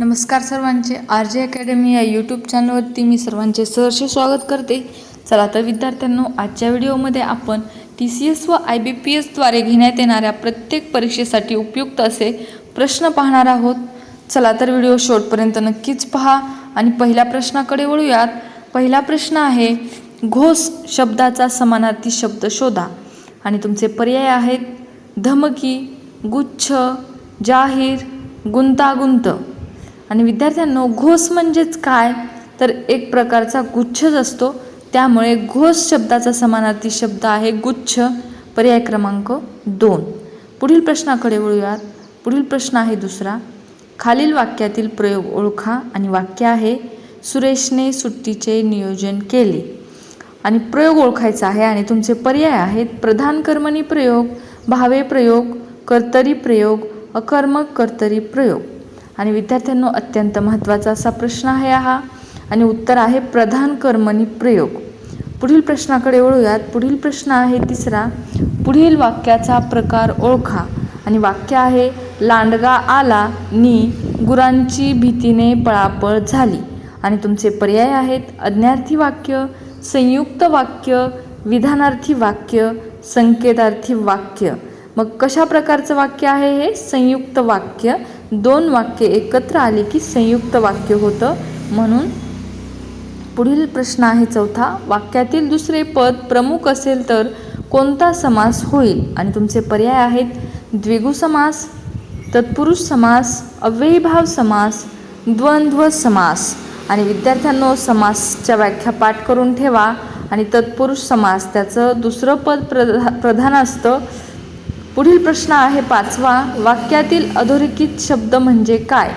नमस्कार सर्वांचे. R J academy या यूट्यूब चॅनलवरती मी सर्वांचे सहर्ष स्वागत करते. चला तर विद्यार्थ्यांनो आजच्या व्हिडिओमध्ये आपण टी सी एस व आय बी पी एसद्वारे घेण्यात येणाऱ्या प्रत्येक परीक्षेसाठी उपयुक्त असे प्रश्न पाहणार आहोत. चला तर व्हिडिओ शेवटपर्यंत नक्कीच पहा आणि पहिल्या प्रश्नाकडे वळूयात. पहिला प्रश्न आहे घोष शब्दाचा समानार्थी शब्द शोधा. आणि तुमचे पर्याय आहेत धमकी गुच्छ जाहीर गुंतागुंत. आणि विद्यार्थ्यांनो घोष म्हणजेच काय? तर एक प्रकारचा गुच्छच असतो. त्यामुळे घोष शब्दाचा समानार्थी शब्द आहे गुच्छ. पर्याय क्रमांक दोन. पुढील प्रश्नाकडे वळूयात. पुढील प्रश्न आहे दुसरा. खालील वाक्यातील प्रयोग ओळखा आणि वाक्य आहे सुरेशने सुट्टीचे नियोजन केले. आणि प्रयोग ओळखायचा आहे आणि तुमचे पर्याय आहेत प्रधान कर्मणी प्रयोग भावे प्रयोग कर्तरी प्रयोग अकर्मक कर्तरी प्रयोग. आणि विद्यार्थ्यांनो अत्यंत महत्त्वाचा असा प्रश्न आहे हा. आणि उत्तर आहे प्रधान कर्मणी प्रयोग. पुढील प्रश्नाकडे वळूयात. पुढील प्रश्न आहे तिसरा. पुढील वाक्याचा प्रकार ओळखा. आणि वाक्य आहे लांडगा आला नी गुरांची भीतीने पळापळ झाली. आणि तुमचे पर्याय आहेत अज्ञार्थी वाक्य संयुक्त वाक्य विधानार्थी वाक्य संकेतार्थी वाक्य. मग कशा प्रकारचं वाक्य आहे हे? संयुक्त वाक्य दोन वाक्य एकत्र आली की संयुक्त वाक्य होतं. म्हणून पुढील प्रश्न आहे चौथा. वाक्यातील दुसरे पद प्रमुख असेल तर कोणता समास होईल? आणि तुमचे पर्याय आहेत. द्विगु समास तत्पुरुष समास अव्ययीभाव समास द्वंद्व समास. आणि विद्यार्थ्यांनो समासच्या व्याख्या पाठ करून ठेवा. आणि तत्पुरुष समास त्याचं दुसरं पद प्रधा प्रधान असतं. पुढील प्रश्न आहे पाचवा वाक्यातील अधोरेखित शब्द म्हणजे काय?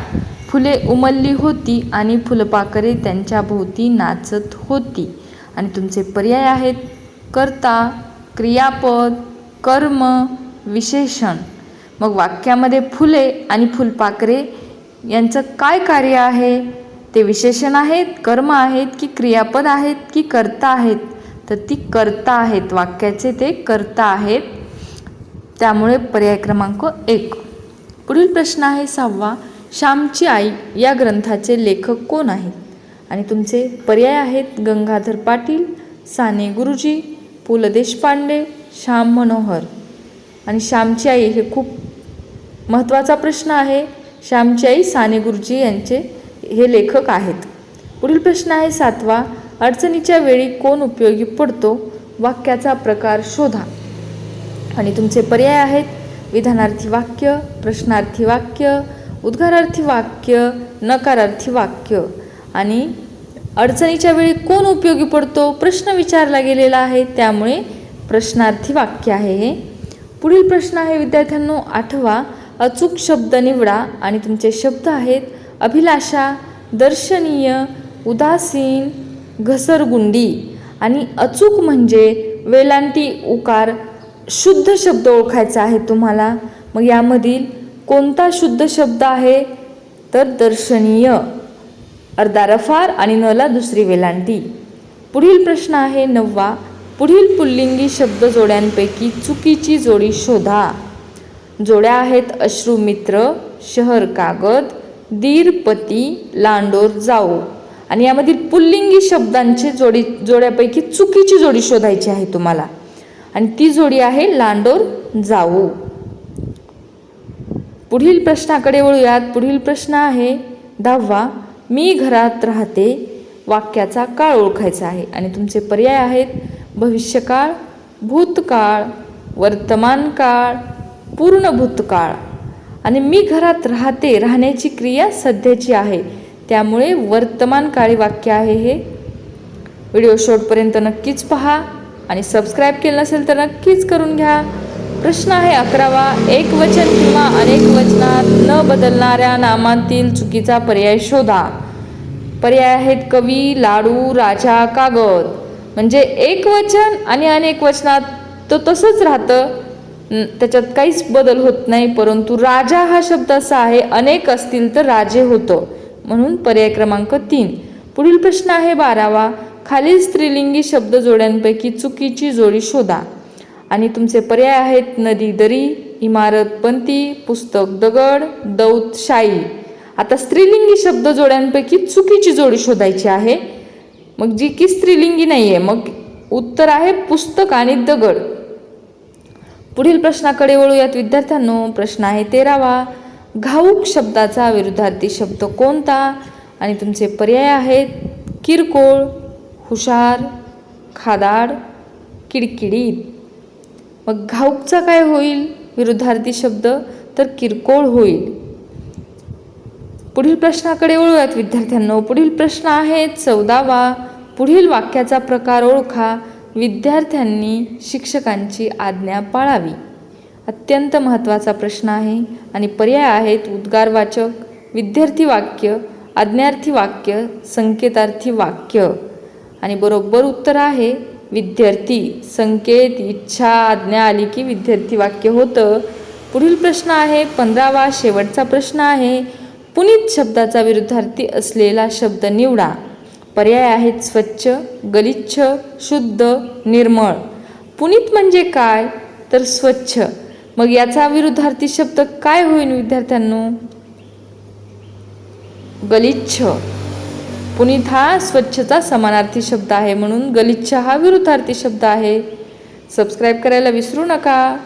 फुले उमलली होती आणि फुलपाखरे त्यांच्या भोवती नाचत होती. आणि तुमचे पर्याय आहेत. कर्ता क्रियापद कर्म विशेषण. मग वाक्यामध्ये फुले आणि फुलपाखरे यांचं काय कार्य आहे? ते विशेषण आहेत कर्म आहेत की क्रियापद आहेत की कर्ता आहेत? तर ती कर्ता आहेत. वाक्याचे ते कर्ता आहेत. त्यामुळे पर्याय क्रमांक एक. पुढील प्रश्न आहे सहावा. श्यामची आई या ग्रंथाचे लेखक कोण आहेत आणि तुमचे पर्याय आहेत गंगाधर पाटील साने गुरुजी पु ल देशपांडे श्याम मनोहर. आणि श्यामची आई हे खूप महत्त्वाचा प्रश्न आहे. श्यामची आई साने गुरुजी यांचे हे लेखक आहेत. पुढील प्रश्न आहे सातवा. अडचणीच्या वेळी कोण उपयोगी पडतो? वाक्याचा प्रकार शोधा. आणि तुमचे पर्याय आहेत. विधानार्थी वाक्य प्रश्नार्थी वाक्य उद्गारार्थी वाक्य नकारार्थी वाक्य. आणि अडचणीच्या वेळी कोण उपयोगी पडतो? प्रश्न विचारला गेलेला आहे. त्यामुळे प्रश्नार्थी वाक्य आहे हे. पुढील प्रश्न आहे विद्यार्थ्यांनो आठवा अचूक शब्द निवडा आणि तुमचे शब्द आहेत अभिलाषा दर्शनीय उदासीन घसरगुंडी. आणि अचूक म्हणजे वेलांटी उकार शुद्ध शब्द ओळखायचा आहे तुम्हाला. मग यामधील कोणता शुद्ध शब्द आहे? तर दर्शनीय. अर्धा रफार आणि नला दुसरी वेलांटी. पुढील प्रश्न आहे नववा. पुढील पुल्लिंगी शब्द जोड्यांपैकी चुकीची जोडी शोधा. जोड्या आहेत अश्रुमित्र शहर कागद दीरपती लांडोर जाओ आणि यामधील पुल्लिंगी शब्दांची जोडी जोड्यापैकी चुकीची जोडी शोधायची आहे तुम्हाला. आणि ती जोडी आहे लांडोर जाऊ. पुढील प्रश्नाकडे वळूयात. पुढील प्रश्न आहे दहावा मी घरात राहते वाक्याचा काळ ओळखायचा आहे. आणि तुमचे पर्याय आहेत भविष्यकाळ भूतकाळ वर्तमान काळ पूर्ण भूतकाळ आणि मी घरात राहते राहण्याची क्रिया सध्याची आहे. त्यामुळे वर्तमान काळी वाक्य आहे हे. व्हिडिओ शॉर्टपर्यंत नक्कीच पहा. आणि सबस्क्राईब केलं नसेल तर नक्कीच करून घ्या. प्रश्न आहे अकरावा एक वचन किंवा अनेक वचनात न बदलणाऱ्या नामांतील चुकीचा पर्याय शोधा. पर्याय आहेत कवी लाडू राजा कागद. म्हणजे एक वचन आणि अनेक वचनात तो तसंच राहतं. त्याच्यात काहीच बदल होत नाही परंतु राजा हा शब्द असा आहे अनेक असतील तर राजे होतं. म्हणून पर्याय क्रमांक तीन. पुढील प्रश्न आहे बारावा खालील स्त्रीलिंगी शब्द जोड्यांपैकी चुकीची जोडी शोधा. आणि तुमचे पर्याय आहेत नदी दरी इमारत पंती पुस्तक दगड दौत शाई. आता स्त्रीलिंगी शब्द जोड्यांपैकी चुकीची जोडी शोधायची आहे. मग जी की स्त्रीलिंगी नाही आहे मग उत्तर आहे पुस्तक आणि दगड. पुढील प्रश्नाकडे वळूयात विद्यार्थ्यांनो. प्रश्न आहे तेरावा. घाऊक शब्दाचा विरुद्धार्थी शब्द कोणता? आणि तुमचे पर्याय आहेत किरकोळ हुशार खादाड किडकिडीत. मग घाऊकचा काय होईल? विरुद्धार्थी शब्द तर किरकोळ होईल. पुढील प्रश्नाकडे वळूयात विद्यार्थ्यांना. पुढील प्रश्न आहे चौदावा. पुढील वाक्याचा प्रकार ओळखा. विद्यार्थ्यांनी शिक्षकांची आज्ञा पाळावी. अत्यंत महत्त्वाचा प्रश्न आहे आणि पर्याय आहेत उद्गारवाचक विद्यार्थी वाक्य आज्ञार्थी वाक्य संकेतार्थी वाक्य. आणि बरोबर उत्तर आहे विद्यार्थी संकेत इच्छा आज्ञा आली की विद्यार्थी वाक्य होतं. पुढील प्रश्न आहे पंधरावा शेवटचा प्रश्न आहे पुनीत शब्दाचा विरुद्धार्थी असलेला शब्द निवडा. पर्याय आहेत स्वच्छ गलिच्छ शुद्ध निर्मळ. पुनीत म्हणजे काय? तर स्वच्छ. मग याचा विरुद्धार्थी शब्द काय होईल विद्यार्थ्यांनो? गलिच्छ. पुनीत हा स्वच्छचा समानार्थी शब्द आहे म्हणून गलिच्छ हा विरुद्धार्थी शब्द आहे. सबस्क्राईब करायला विसरू नका.